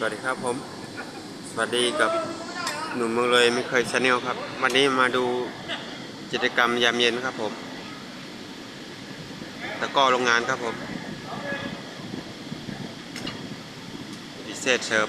สวัสดีครับผม สวัสดีกับหนุ่มเมืองเลยไม่เคยชาแนลครับ วันนี้มาดูกิจกรรมยามเย็นครับผมตะก้อโรงงานครับผมดิเซตเชิร์ฟ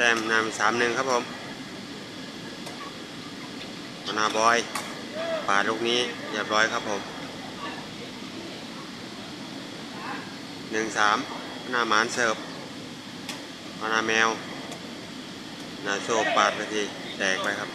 ต้มนำสามหนึ่งครับผมมนาบอยปาดลูกนี้เรียบร้อยครับผมหนึ่งสามหน้าหมานเสิร์ฟมานาแมวนาโซปาดไปทีแตกไปครับ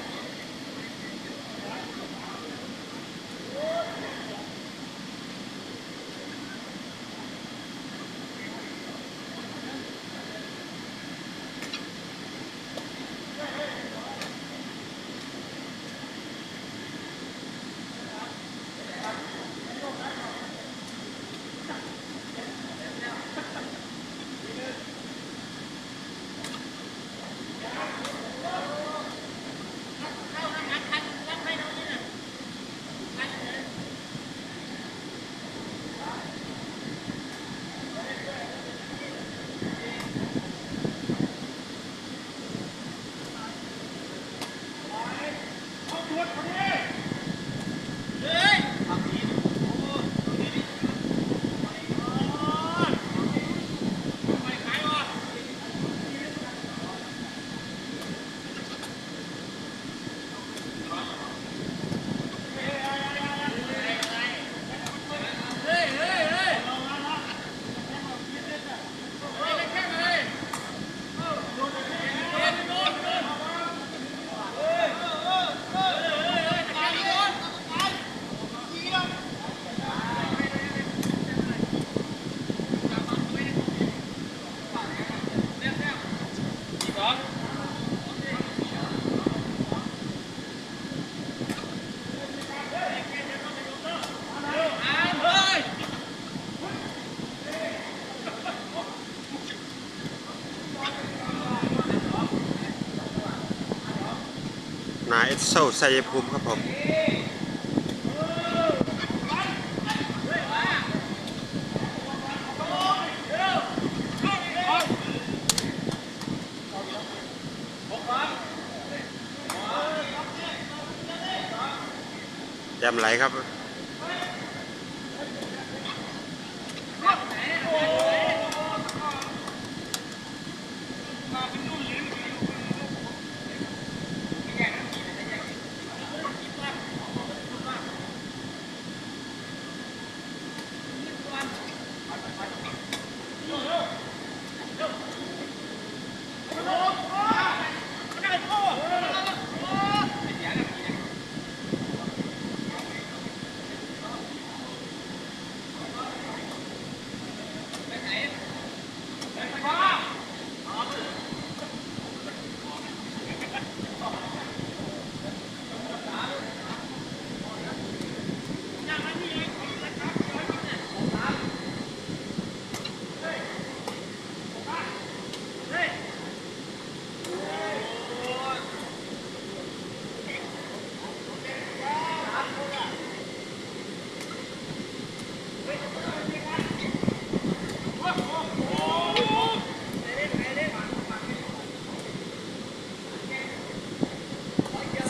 นายเอสโซไซยภูมิครับผมยำไหลครับ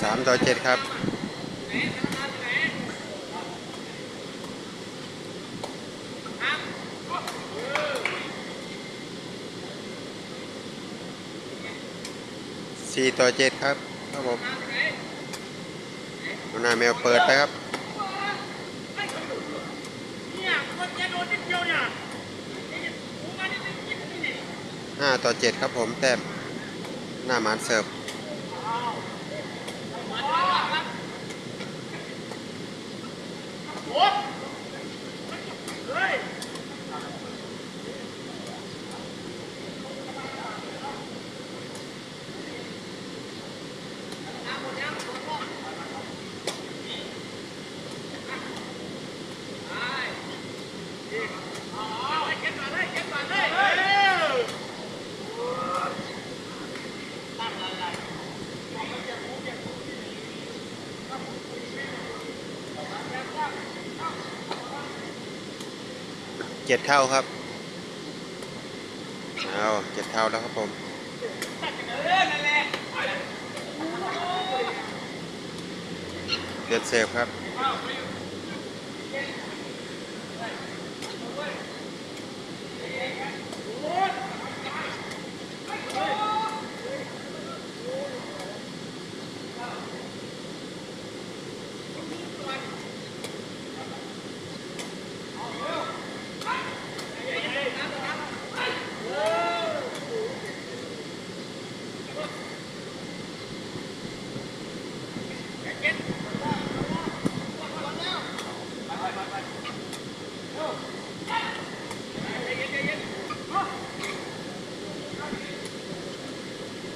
สาม ต่อเจ็ดครับสี่ต่อเจ็ดครับครับผมหัวหน้าแมวเปิดไปครับห้าต่อเจ็ดครับผมแต้มหน้าหมานเสิร์ฟ What? Hey! เจ็ดเท่าครับ เอาเจ็ดเท่าแล้วครับผมเดือดเสิร์ฟครับ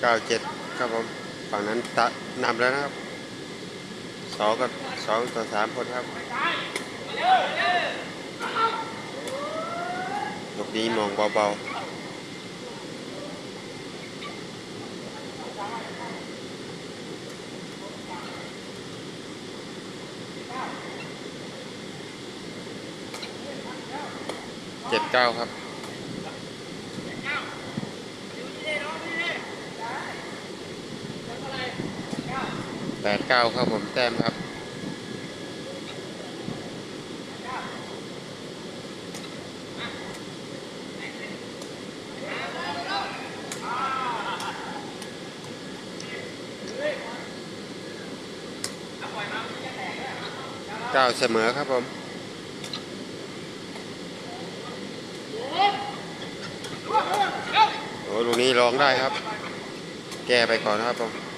เก้าเจ็ดครับผมฝั่งนั้นตะนำแล้วนะครับสองกับสองต่อสามคนครับลูกนี้มองเบาๆเจ็ดเก้าครับ แปดเก้าครับผมแต้มครับเก้าเสมอครับผมโอ้ลูกนี้ร้องได้ครับ แก้ไปก่อนครับผม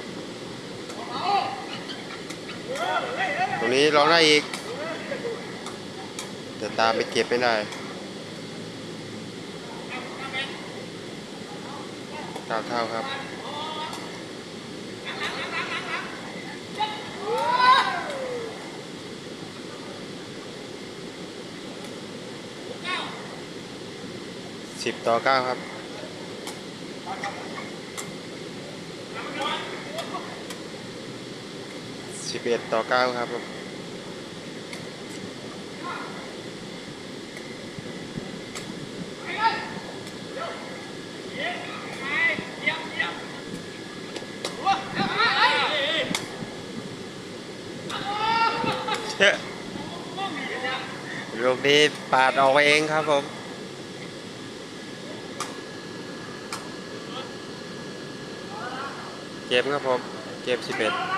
ตรงนี้ร้องได้อีก แต่ตามไปเก็บไม่ได้เก้าเท่าครับสิบต่อเก้าครับ สิบเอ็ดต่อเก้าครับผมลูกนี้ปาดออกเองครับผมเกมครับผม เกมสิบเอ็ด